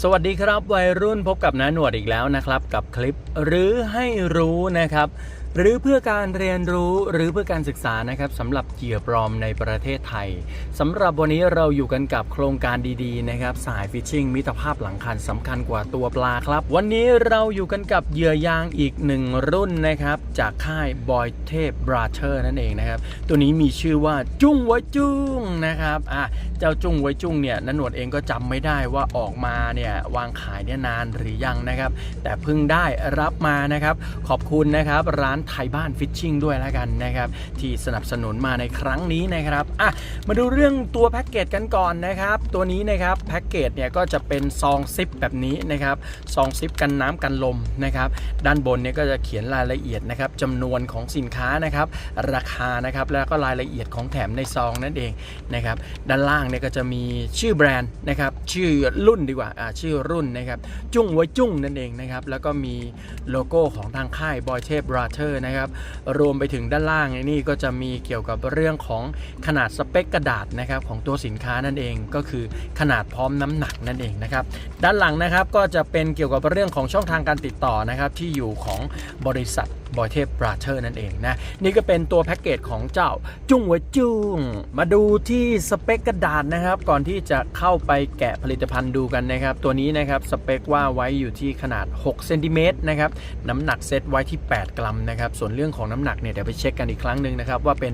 สวัสดีครับวัยรุ่นพบกับน้าหนวดอีกแล้วนะครับ กับคลิปหรือให้รู้นะครับ หรือเพื่อการเรียนรู้หรือเพื่อการศึกษานะครับสำหรับเหยื่อปลอมในประเทศไทยสำหรับวันนี้เราอยู่กันกับโครงการดีๆนะครับสายฟิชชิงมิตรภาพหลังคันสำคัญกว่าตัวปลาครับ วันนี้เราอยู่กันกับเหยื่อยางอีกหนึ่งรุ่นนะครับจากค่ายบอยเทพบราเธอร์นั่นเองนะครับตัวนี้มีชื่อว่าจุ้งไว้จุ้งนะครับอะเจ้าจุ้งไว้จุ้งเนี่ยนันหนวดเองก็จำไม่ได้ว่าออกมาเนี่ยวางขายเนี่ยนานหรือยังนะครับแต่เพิ่งได้รับมานะครับขอบคุณนะครับร้านไทยบ้านฟิชชิ่งด้วยแล้วกันนะครับ ที่สนับสนุนมาในครั้งนี้นะครับอะมาดูเรื่องตัวแพ็กเกจกันก่อนนะครับ ตัวนี้นะครับแพ็กเกจเนี่ยก็จะเป็นซองซิปแบบนี้นะครับซองซิปกันน้ำกันลมนะครับ ด้านบนเนี่ยก็จะเขียนรายละเอียดนะครับจำนวนของสินค้านะครับ ราคานะครับแล้วก็รายละเอียดของแถมในซองนั่นเองนะครับ ด้านล่างเนี่ยก็จะมีชื่อแบรนด์นะครับชื่อรุ่นดีกว่าอ่าชื่อรุ่นนะครับจุ้งไว้จุ้งนั่นเองนะครับแล้วก็มีโลโก้ของทางค่ายบอยเทพบราเธอร์นะครับ รวมไปถึงด้านล่างนี่ก็จะมีเกี่ยวกับเรื่องของขนาดสเปคกระดาษนะครับของตัวสินค้านั่นเองก็คือขนาดพร้อมน้ำหนักนั่นเองนะครับ ด้านหลังนะครับก็จะเป็นเกี่ยวกับเรื่องของช่องทางการติดต่อนะครับที่อยู่ของบริษัทบอยเทพบราเธอร์นั่นเองนะ นี่ก็เป็นตัวแพ็กเกจของเจ้าจุ้งไว้จุ้งมาดูที่สเปคกระดาษนะครับ ก่อนที่จะเข้าไปแกะผลิตภัณฑ์ดูกันนะครับ ตัวนี้นะครับสเปคว่าไว้อยู่ที่ขนาด6เซนติเมตรนะครับน้ำหนักเซตไว้ที่ 8 กรัมนะครับส่วนเรื่องของน้ำหนักเนี่ยเดี๋ยวไปเช็คกันอีกครั้งหนึ่งนะครับ ว่าเป็น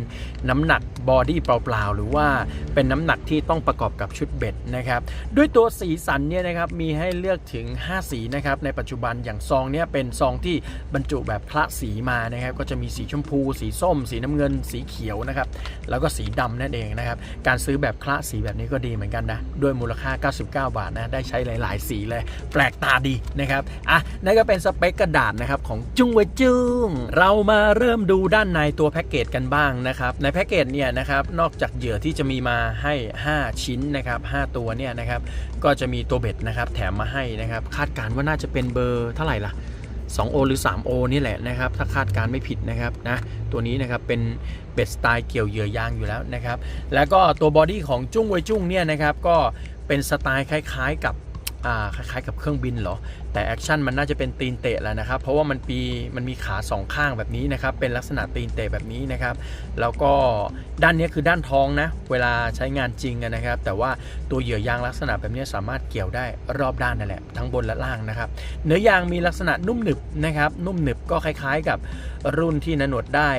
น้ำหนักบอดี้เปล่าๆ หรือว่าเป็นน้ำหนักที่ต้องประกอบกับชุดเบ็ดนะครับ ด้วยตัวสีสันเนี่ยนะครับมีให้เลือกถึง 5 สีนะครับในปัจจุบันอย่างซองเนี่ยเป็นซองที่บรรจุแบบพระสีมานะครับ ก็จะมีสีชมพู สีส้ม สีน้ำเงิน สีเขียวนะครับแล้วก็สีดำนั่นเองนะครับการซื้อแบบคละสีแบบนี้ก็ดีเหมือนกันนะด้วยมูลค่า 99 บาทนะได้ใช้หลาย ๆ สีเลย แปลกตาดีนะครับอะนั่นก็เป็นสเปคกระดาษนะครับของจุ้งไว้จุ้งเรามาเริ่มดูด้านในตัวแพ็กเกจกันบ้างนะครับ ในแพ็กเกจเนี่ยนะครับนอกจากเหยื่อที่จะมีมาให้ 5 ชิ้นนะครับ5ตัวเนี่ยนะครับก็จะมีตัวเบ็ดนะครับแถมมาให้นะครับ คาดการณ์ว่าน่าจะเป็นเบอร์เท่าไหร่ล่ะ 2O หรือ 3O นี่แหละนะครับ ถ้าคาดการณ์ไม่ผิดนะครับนะตัวนี้นะครับเป็นเบ็ดสไตล์เกี่ยวเหยื่อยางอยู่แล้วนะครับ แล้วก็ตัวบอดี้ของจุ้งไวจุ้งเนี่ยนะครับก็เป็นสไตล์คล้ายๆกับคล้ายๆกับเครื่องบินเหรอ แต่แอคชั่นมันน่าจะเป็นตีนเตะแล้วนะครับ เพราะว่ามันปีมันมีขาสองข้างแบบนี้นะครับ เป็นลักษณะตีนเตะแบบนี้นะครับ แล้วก็ด้านนี้คือด้านท้องนะ เวลาใช้งานจริงนะครับ แต่ว่าตัวเหยื่อยางลักษณะแบบนี้สามารถเกี่ยวได้รอบด้านนั่นแหละ ทั้งบนและล่างนะครับ เนื้อยางมีลักษณะนุ่มหนึบนะครับ นุ่มหนึบก็คล้ายๆ กับรุ่นที่นนวดได้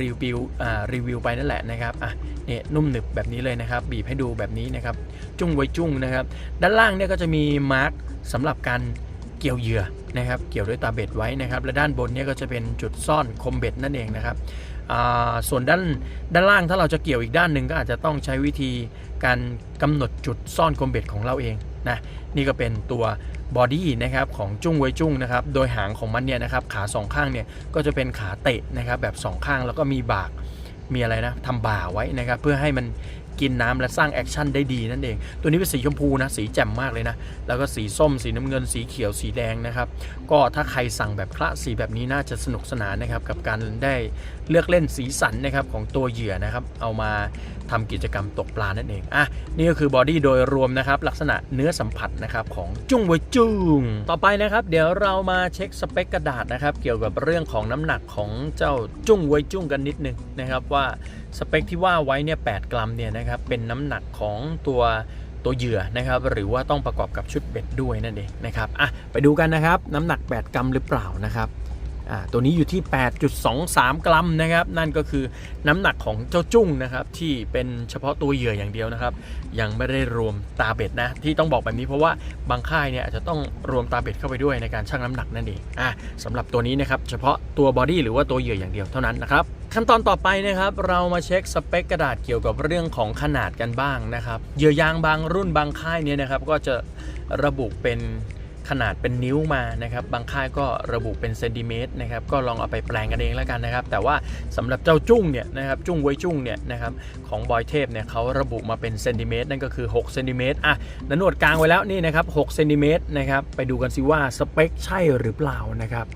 รีวิวอ่ารีวิวไปนั่นแหละนะครับอะเนี่ยนุ่มหนึบแบบนี้เลยนะครับ บีบให้ดูแบบนี้นะครับ จุ้งไว้จุ้งนะครับ ด้านล่างเนี่ยก็จะมีมาร์กสำหรับการ เกี่ยวเหยื่อนะครับ เกี่ยวด้วยตาเบ็ดไว้นะครับ และด้านบนเนี่ยก็จะเป็นจุดซ่อนคมเบ็ดนั่นเองนะครับส่วนด้านด้านล่างถ้าเราจะเกี่ยวอีกด้านหนึ่งก็อาจจะต้องใช้วิธีการกำหนดจุดซ่อนคมเบ็ดของเราเองนะนี่ก็เป็นตัวบอดี้นะครับของจุ้งไว้จุ้งนะครับโดยหางของมันเนี่ยนะครับขาสองข้างเนี่ยก็จะเป็นขาเตะนะครับแบบสองข้างแล้วก็มีบากมีอะไรนะทำบ่าไว้นะครับเพื่อให้มัน กินน้ำและสร้างแอคชั่นได้ดีนั่นเอง ตัวนี้เป็นสีชมพูนะ สีแจ่มมากเลยนะ แล้วก็สีส้ม สีน้ำเงิน สีเขียว สีแดงนะครับ ก็ถ้าใครสั่งแบบคละสีแบบนี้น่าจะสนุกสนานนะครับ กับการได้เลือกเล่นสีสันนะครับของตัวเหยื่อนะครับ เอามาทำกิจกรรมตกปลานั่นเอง อะ นี่ก็คือบอดี้โดยรวมนะครับ ลักษณะเนื้อสัมผัสนะครับของจุ้งไวจุ้ง ต่อไปนะครับ เดี๋ยวเรามาเช็คสเปคกระดาษนะครับ เกี่ยวกับเรื่องของน้ำหนักของเจ้าจุ้งไวจุ้งกันนิดนึงนะครับว่า สเปคที่ว่าไว้เนี่ย8กรัมเนี่ยนะครับเป็นน้ำหนักของตัวตัวเหยื่อนะครับหรือว่าต้องประกอบกับชุดเบ็ดด้วยนั่นเองนะครับอะไปดูกันนะครับ น้ำหนัก 8 กรัมหรือเปล่านะครับ ตัวนี้อยู่ที่ 8.23 กรัมนะครับ นั่นก็คือน้ำหนักของเจ้าจุ้งนะครับ ที่เป็นเฉพาะตัวเหยื่ออย่างเดียวนะครับ ยังไม่ได้รวมตาเบ็ดนะ ที่ต้องบอกแบบนี้เพราะว่าบางค่ายเนี่ยอาจจะต้องรวมตาเบ็ดเข้าไปด้วยในการชั่งน้ำหนักนั่นเองอะสำหรับตัวนี้นะครับเฉพาะตัวบอดี้หรือว่าตัวเหยื่ออย่างเดียวเท่านั้นนะครับขั้นตอนต่อไปนะครับ เรามาเช็คสเปคกระดาษเกี่ยวกับเรื่องของขนาดกันบ้างนะครับเหยื่อยางบางรุ่นบางค่ายเนี่ยนะครับก็จะระบุเป็น ขนาดเป็นนิ้วมานะครับบางค่ายก็ระบุเป็นเซนติเมตรนะครับก็ลองเอาไปแปลงกันเองแล้วกันนะครับแต่ว่าสำหรับเจ้าจุ้งเนี่ยนะครับจุ้งไว้จุ้งเนี่ยนะครับของบอยเทพเนี่ยเขาระบุมาเป็นเซนติเมตรนั่นก็คือ6เซนติเมตรอะนันวดกลางไว้แล้วนี่นะครับ6เซนติเมตรนะครับไปดูกันสิว่าสเปคใช่หรือเปล่านะครับ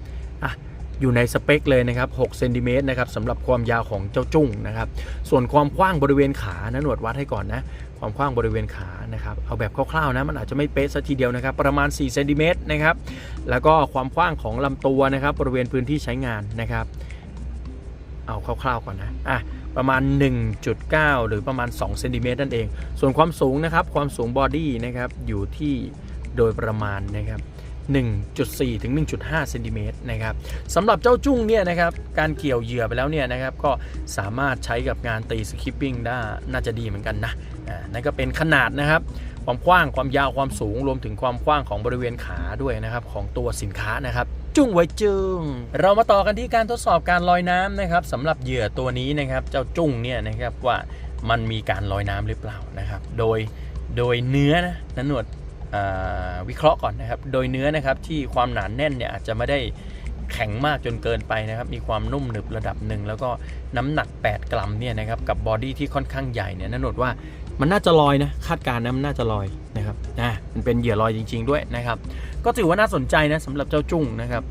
อะอยู่ในสเปคเลยนะครับ6เซนติเมตรนะครับสำหรับความยาวของเจ้าจุ้งนะครับ ส่วนความกว้างบริเวณขานะหนวดวัดให้ก่อนนะ ความกว้างบริเวณขานะครับเอาแบบคร่าวๆนะมันอาจจะไม่เป๊ะสัทีเดียวนะครับ ประมาณ4เซนติเมตรนะครับแล้วก็ความกว้างของลำตัวนะครับ บริเวณพื้นที่ใช้งานนะครับ เอาคร่าวๆก่อนนะอะประมาณ 1.9 หรือประมาณ2เซนติเมตรนั่นเอง ส่วนความสูงนะครับ ความสูงบอดี้นะครับอยู่ที่โดยประมาณนะครับ 1.4 ถึง 1.5 เซนติเมตรนะครับสำหรับเจ้าจุ้งเนี่ยนะครับ การเกี่ยวเหยื่อไปแล้วเนี่ยนะครับ ก็สามารถใช้กับงานตีสคิปปิ้งได้น่าจะดีเหมือนกันนะอ่านั่นก็เป็นขนาดนะครับ ความกว้างความยาวความสูงรวมถึงความกว้างของบริเวณขาด้วยนะครับ ของตัวสินค้านะครับจุ้งไว้จึงเรามาต่อกันที่การทดสอบการลอยน้ำนะครับสำหรับเหยื่อตัวนี้นะครับ เจ้าจุ้งเนี่ยนะครับว่ามันมีการลอยน้ำหรือเปล่านะครับ โดยโดยเนื้อนะนหนวด วิเคราะห์ก่อนนะครับ โดยเนื้อนะครับที่ความหนานแน่นเนี่ยอาจจะไม่ได้แข็งมากจนเกินไปนะครับ มีความนุ่มหนึบระดับหนึ่ง แล้วก็น้ำหนัก 8 กรัมเนี่ยนะครับกับบอดี้ที่ค่อนข้างใหญ่เนี่ยนันหนดว่ามันน่าจะลอยนะคาดการณ์นะมันน่าจะลอยนะครับนะมันเป็นเหยื่อลอยจริง ๆ ด้วยนะครับ ก็ถือว่าน่าสนใจนะสำหรับเจ้าจุ้งนะครับ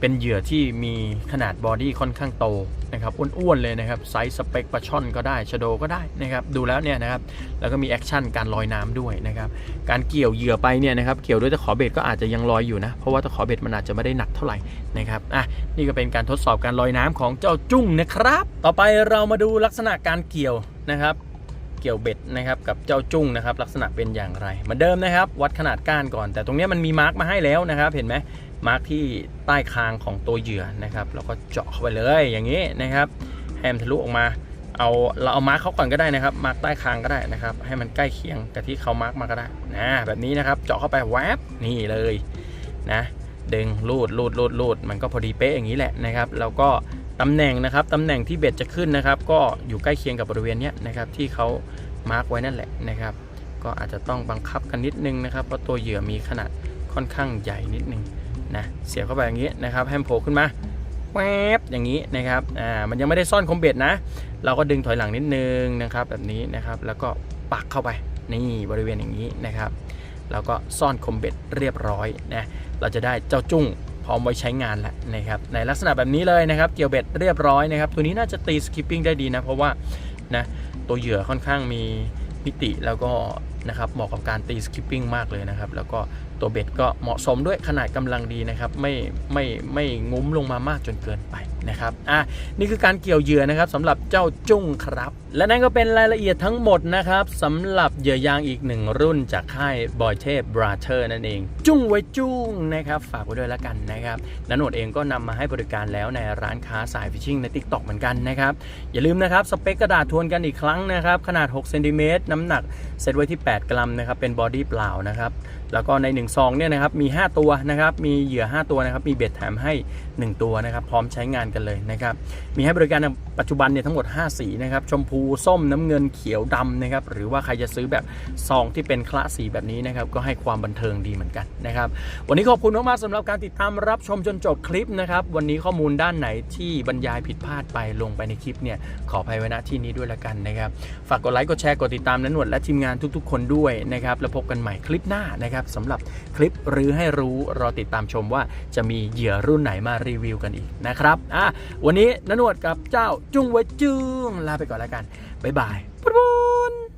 เป็นเหยื่อที่มีขนาดบอดี้ค่อนข้างโตนะครับอ้วนๆเลยนะครับไซส์สเปคปลาช่อนก็ได้ชโดก็ได้นะครับดูแล้วเนี่ยนะครับแล้วก็มีแอคชั่นการลอยน้ำด้วยนะครับการเกี่ยวเหยื่อไปเนี่ยนะครับเกี่ยวด้วยตะขอเบ็ดก็อาจจะยังลอยอยู่นะเพราะว่าตะขอเบ็ดมันอาจจะไม่ได้หนักเท่าไหร่นะครับอะนี่ก็เป็นการทดสอบการลอยน้ำของเจ้าจุ้งนะครับ ต่อไปเรามาดูลักษณะการเกี่ยวนะครับ เกี่ยวเบ็ดนะครับกับเจ้าจุ้งนะครับลักษณะเป็นอย่างไรเหมือนเดิมนะครับ วัดขนาดก้านก่อน แต่ตรงนี้มันมีมาร์กมาให้แล้วนะครับ เห็นไหมมาร์กที่ใต้คางของตัวเหยื่อนะครับแล้วก็เจาะเข้าไปเลยอย่างนี้นะครับแฮมทะลุออกมาเอาเราเอามาร์กเขาก่อนก็ได้นะครับมาร์กใต้คางก็ได้นะครับให้มันใกล้เคียงกับที่เขามาร์กมาก็ได้นะแบบนี้นะครับเจาะเข้าไปแวบนี่เลยนะดึงลูดลูดลูดลูดมันก็พอดีเป๊ะอย่างนี้แหละนะครับแล้วก็ ตำแหน่งนะครับตำแหน่งที่เบ็ดจะขึ้นนะครับ ก็อยู่ใกล้เคียงกับบริเวณนี้นะครับที่เขามาร์กไว้นั่นแหละนะครับ ก็อาจจะต้องบังคับกันนิดนึงนะครับเพราะตัวเหยื่อมีขนาดค่อนข้างใหญ่นิดนึงนะเสียบเข้าไปอย่างนี้นะครับให้มันโผล่ขึ้นมาแวบอย่างนี้นะครับอ่ามันยังไม่ได้ซ่อนคมเบ็ดนะ เราก็ดึงถอยหลังนิดนึงนะครับแบบนี้นะครับแล้วก็ปักเข้าไปนี่บริเวณอย่างนี้นะครับแล้วก็ซ่อนคมเบ็ดเรียบร้อยนะเราจะได้เจ้าจุ้ง พร้อมไว้ใช้งานแล้วนะครับในลักษณะแบบนี้เลยนะครับ เกี่ยวเบ็ดเรียบร้อยนะครับ ตัวนี้น่าจะตีสคิปปิ้งได้ดีนะ เพราะว่านะตัวเหยื่อค่อนข้างมีมิติแล้วก็นะครับเหมาะกับการตีสคิปปิ้งมากเลยนะครับ แล้วก็ตัวเบ็ดก็เหมาะสมด้วยขนาดกำลังดีนะครับ ไม่ไม่ไม่งุ้มลงมามากจนเกินไป นะครับอะนี่คือการเกี่ยวเหยื่อนะครับสำหรับเจ้าจุ้งครับ และนั่นก็เป็นรายละเอียดทั้งหมดนะครับสำหรับเหยื่อยางอีกหนึ่งรุ่นจากค่ายบอยเทพบราเธอร์นั่นเอง จุ้งไว้จุ้งนะครับฝากไว้ด้วยแล้วกันนะครับนันโนดเองก็นำมาให้บริการแล้วในร้านค้าสายฟิชชิ่งใน t ิ k t o k เหมือนกันนะครับอย่าลืมนะครับสเปคกระดาษทวนกันอีกครั้งนะครับขนาด6เซนติเมตรน้ำหนักเซตไว้ที่ 8 กรัมนะครับเป็นบอดี้เปล่านะครับแล้วก็ใน1ซองเนี่ยนะครับมี 5 ตัวนะครับมีเหยื่อ 5 ตัวนะครับมีเบ็ดแถมให้ 1 ตัวนะครับพร้อมใช้งานกันเลยนะครับ มีให้บริการในปัจจุบันเนี่ยทั้งหมด 5 สีนะครับ ชมพู ส้มน้ำเงินเขียวดำนะครับ หรือว่าใครจะซื้อแบบซองที่เป็นคละสีแบบนี้นะครับ ก็ให้ความบันเทิงดีเหมือนกันนะครับ วันนี้ขอบคุณมากๆสำหรับการติดตามรับชมจนจบคลิปนะครับ วันนี้ข้อมูลด้านไหนที่บรรยายผิดพลาดไปลงไปในคลิปเนี่ย ขออภัยไว้ณที่นี้ด้วยละกันนะครับ ฝากกดไลค์ กดแชร์ กดติดตามนันหนวดและทีมงานทุก ๆ คนด้วยนะครับ แล้วพบกันใหม่คลิปหน้านะครับสำหรับคลิปหรือให้รู้รอติดตามชมว่าจะมีเหยื่อรุ่นไหนมารีวิวกันอีกนะครับอะวันนี้นนหนวดกับเจ้าจุ้งไว้จึ้งลาไปก่อนแล้วกันบ๊ายบายปุ๊บ